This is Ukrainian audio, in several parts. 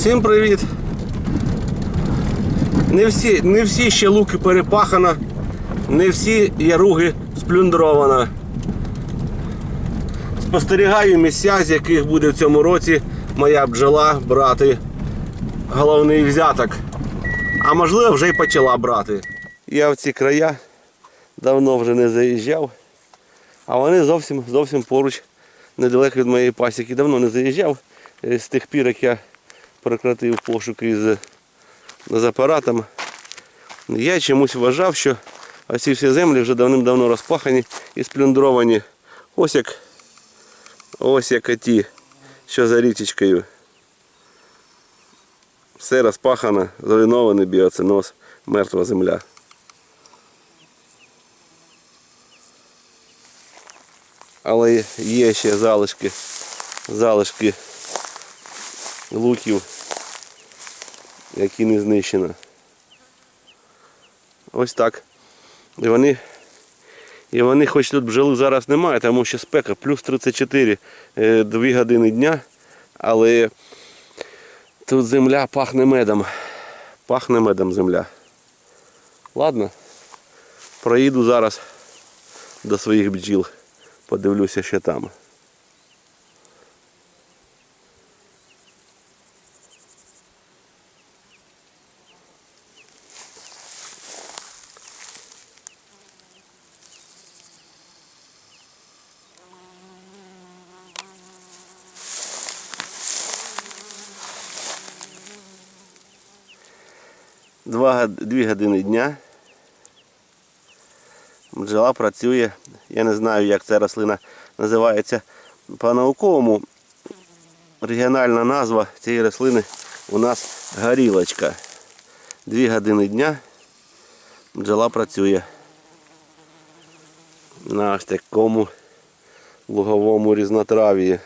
Всім привіт! Не всі, не всі ще луки перепахано, не всі яруги сплюндровано. Спостерігаю місця, з яких буде в цьому році моя бджола брати головний взяток. А можливо вже й почала брати. Я в ці края давно вже не заїжджав, а вони зовсім зовсім поруч, недалеко від моєї пасіки. Давно не заїжджав. Е, З тих пір, як я прекратив пошуки з, з апаратом, я чомусь вважав, що ці всі землі вже давним-давно розпахані і сплюндровані. Ось як ось як ті, що за річечкою. Все розпахано, зруйнований біоциноз, мертва земля. Але є ще залишки, залишки луків, які не знищено. Ось так. І вони, і вони хоч тут бджоли зараз немає, тому що спека плюс 34 е, 2 години дня, але тут земля пахне медом. Пахне медом земля. Ладно, проїду зараз до своїх бджіл. Подивлюся ще там. Дві години дня. Бджола працює. Я не знаю, як ця рослина називається по-науковому. Регіональна назва цієї рослини у нас горілочка. Дві години дня бджола працює на ось такому луговому різнотрав'ї.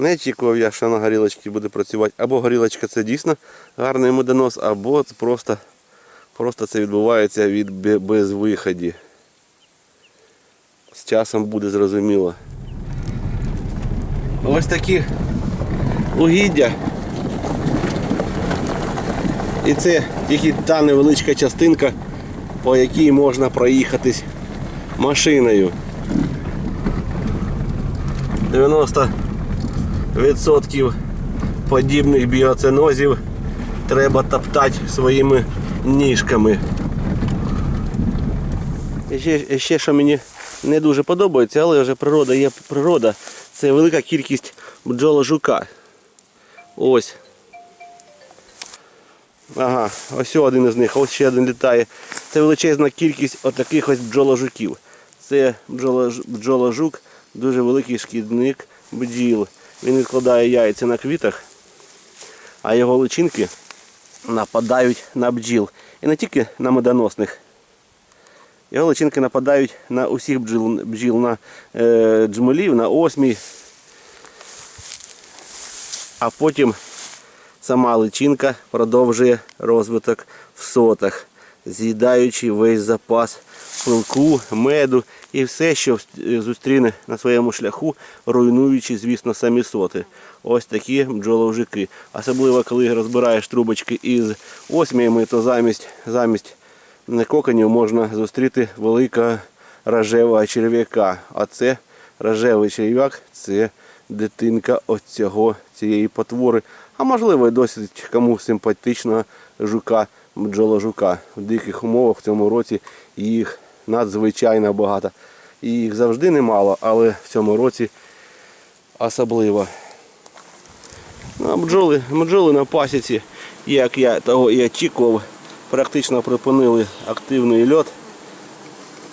Не очікував я, що на горілочці буде працювати. Або горілочка це дійсно гарний медонос, або просто, просто це відбувається від бе- безвиході. З часом буде зрозуміло. Ось такі угіддя. І це тільки та невеличка частинка, по якій можна проїхатись машиною. 90% подібних біоценозів треба топтати своїми ніжками. І ще, ще що мені не дуже подобається, але вже природа є природа. Це велика кількість бджоложука. Ось. Ага, ось один із них, ось ще один літає. Це величезна кількість отаких ось бджоложуків. Це бджоложук, дуже великий шкідник бджіл. Він відкладає яйця на квітах, а його личинки нападають на бджіл. І не тільки на медоносних. Його личинки нападають на усіх бджіл, бджіл на е, джмелів, на осмій. А потім сама личинка продовжує розвиток в сотах, з'їдаючи весь запас пилку, меду і все, що е, зустріне на своєму шляху, руйнуючи, звісно, самі соти. Ось такі бджоловжики. Особливо, коли розбираєш трубочки із осміями, то замість, замість коконів можна зустріти великого рожевого черв'яка. А це рожевий черв'як це дитинка ось цього, цієї потвори. А можливо досить кому симпатичного жука, бджоложука. В диких умовах в цьому році їх надзвичайно багато. І їх завжди немало, але в цьому році особливо. Ну, бджоли, бджоли на пасіці, як я того і очікував, практично припинили активний льот.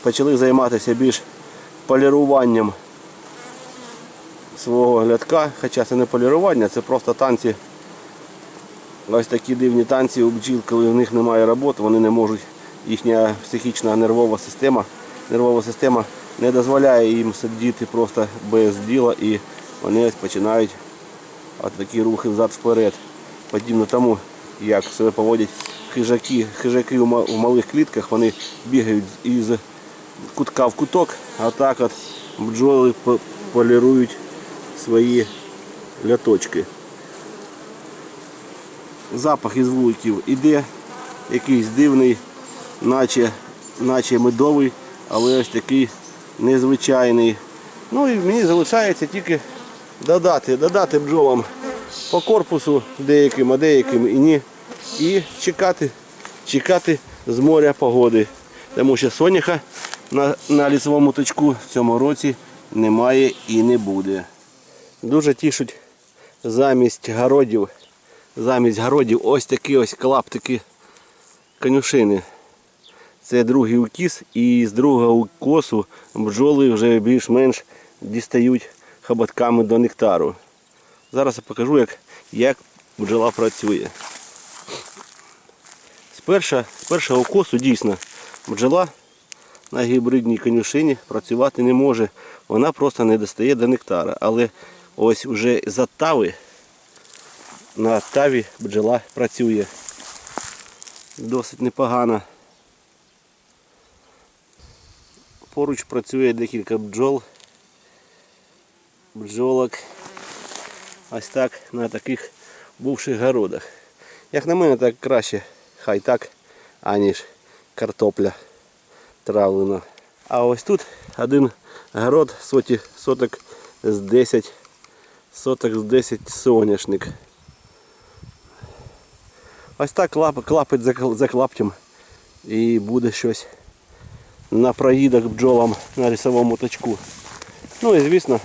Почали займатися більш поліруванням свого глядка, хоча це не полірування, це просто танці. Ось такі дивні танці у бджіл, коли в них немає роботи, вони не можуть, їхня психічна нервова система, нервова система не дозволяє їм сидіти просто без діла і вони ось починають от такі рухи взад-вперед. Подібно тому, як себе поводять хижаки. Хижаки у малих клітках, вони бігають із кутка в куток, а так от бджоли полірують свої ляточки. Запах із вуликів іде, якийсь дивний, наче, наче медовий, але ось такий незвичайний. Ну і мені залишається тільки додати, додати бджолам по корпусу деяким, а деяким і ні. І чекати, чекати з моря погоди. Тому що соняха на, на лісовому точку в цьому році немає і не буде. Дуже тішуть замість городів, замість городів ось такі ось клаптики конюшини. Це другий укіс і з другого укосу бджоли вже більш-менш дістають хоботками до нектару. Зараз я покажу, як, як бджола працює. З, з першого укосу дійсно бджола на гібридній конюшині працювати не може. Вона просто не достає до нектара. Але ось уже за тави на таві бджола працює. Досить непогано. Поруч працює декілька бджол. Бджолок. Ось так на таких бувших городах. Як на мене, так краще хай так, аніж картопля травлена. А ось тут один город соті, соток з 10 соток з 10 соняшник. Ось так клап, клапить за, за клаптем і буде щось на проїдок бджолам на лісовому точку. Ну і звісно,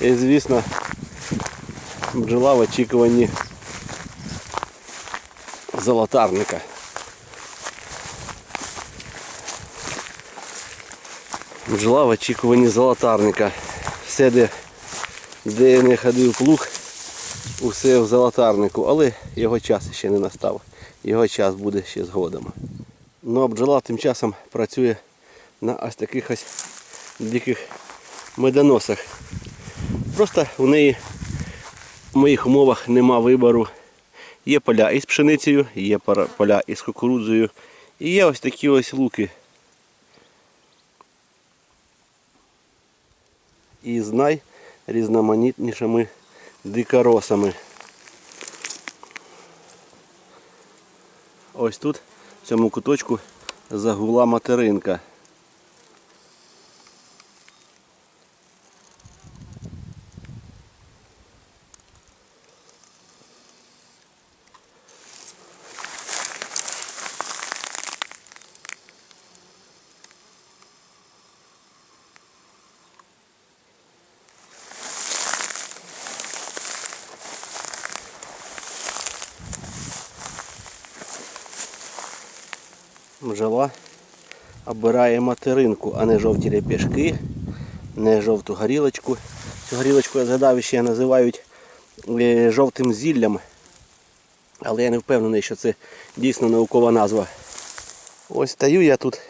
і звісно, бджола в очікуванні золотарника. Бджола в очікуванні золотарника. Все, де, де не ходив плуг, усе в золотарнику, але його час ще не настав. Його час буде ще згодом. Ну а бджола тим часом працює на ось таких ось диких медоносах. Просто у неї в моїх умовах нема вибору. Є поля із пшеницею, є поля із кукурудзою. І є ось такі ось луки. І з найрізноманітнішими дикоросами. Ось тут, в цьому куточку, загула материнка. Бджола обирає материнку, а не жовті репішки, не жовту горілочку. Цю горілочку я згадав ще називають е, жовтим зіллям. Але я не впевнений, що це дійсно наукова назва. Ось стою я тут,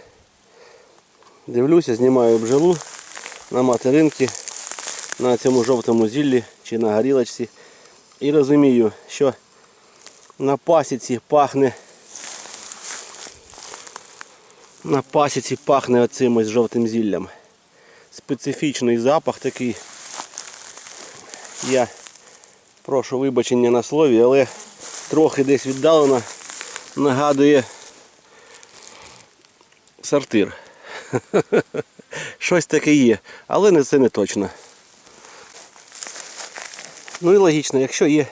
дивлюся, знімаю бджолу на материнки, на цьому жовтому зіллі чи на горілочці. І розумію, що на пасіці пахне на пасіці пахне оцим ось жовтим зіллям. Специфічний запах такий. Я прошу вибачення на слові, але трохи десь віддалено нагадує сортир. Щось таке є, але це не точно. Ну і логічно, якщо є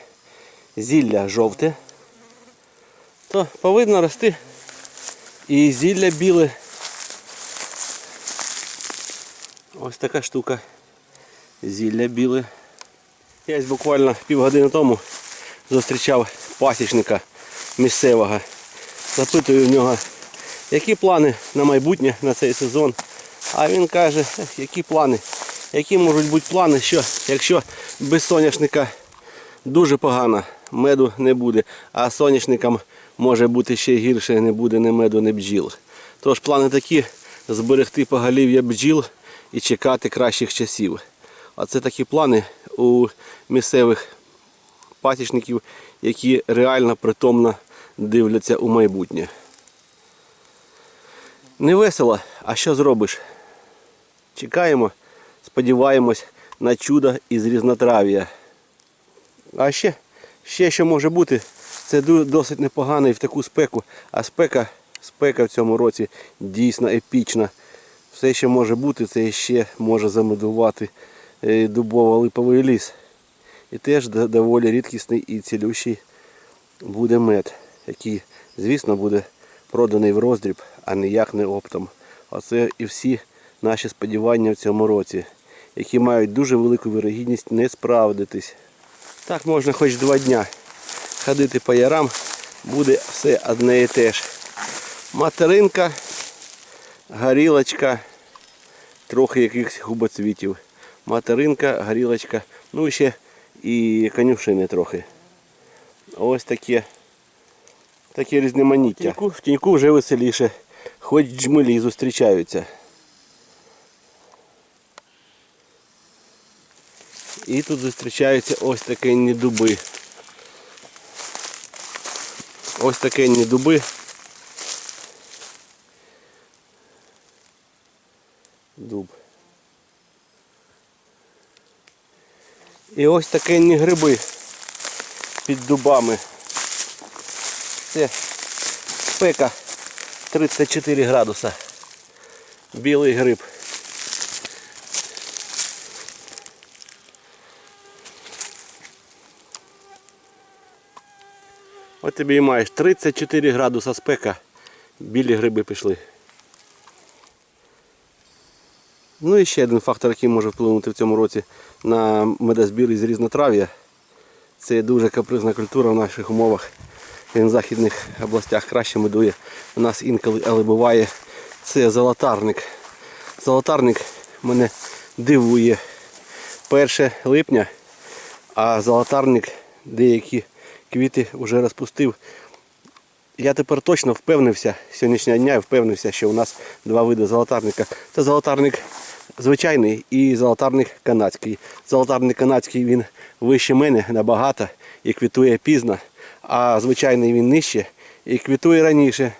зілля жовте, то повинно рости і зілля біле. Ось така штука. Зілля біле. Я буквально півгодини тому зустрічав пасічника місцевого. Запитую в нього, які плани на майбутнє на цей сезон. А він каже, які плани? Які можуть бути плани, що якщо без соняшника дуже погано, меду не буде, а соняшникам може бути ще гірше, не буде ні меду, ні бджіл. Тож плани такі зберегти поголів'я бджіл і чекати кращих часів. А це такі плани у місцевих пасічників, які реально притомно дивляться у майбутнє. Не весело, а що зробиш? Чекаємо, сподіваємось на чудо із різнотрав'я. А ще, ще що може бути, Це досить непогано і в таку спеку. А спека, спека в цьому році дійсно епічна. Все, що може бути, це ще може замедувати е, дубово-липовий ліс. І теж доволі рідкісний і цілющий буде мед, який, звісно, буде проданий в роздріб, а ніяк не оптом. Оце і всі наші сподівання в цьому році, які мають дуже велику вирогідність не справдитись. Так можна хоч два дня ходити по ярам, буде все одне і те ж. Материнка, горілочка, трохи якихось губоцвітів. Материнка, горілочка, ну ще і конюшини трохи. Ось таке. Таке різноманіття. В тіньку, вже веселіше. Хоч джмелі зустрічаються. І тут зустрічаються ось такі дуби. Ось такі дуби. Дуб. І ось такі гриби під дубами. Це спека 34 градуса. Білий гриб. От тобі і маєш 34 градуса спека. Білі гриби пішли. Ну і ще один фактор, який може вплинути в цьому році на медозбір із різнотрав'я. Це дуже капризна культура в наших умовах. Він в західних областях краще медує. У нас інколи, але буває. Це золотарник. Золотарник мене дивує. 1 липня, а золотарник деякі квіти вже розпустив. Я тепер точно впевнився, сьогоднішнього дня впевнився, що у нас два види золотарника. Це золотарник звичайний і золотарник канадський. Золотарник канадський він вище мене набагато і квітує пізно, а звичайний він нижче і квітує раніше.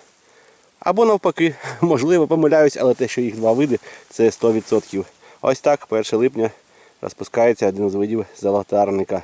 Або навпаки, можливо, помиляюсь, але те, що їх два види, це 100%. Ось так, 1 липня розпускається один з видів золотарника.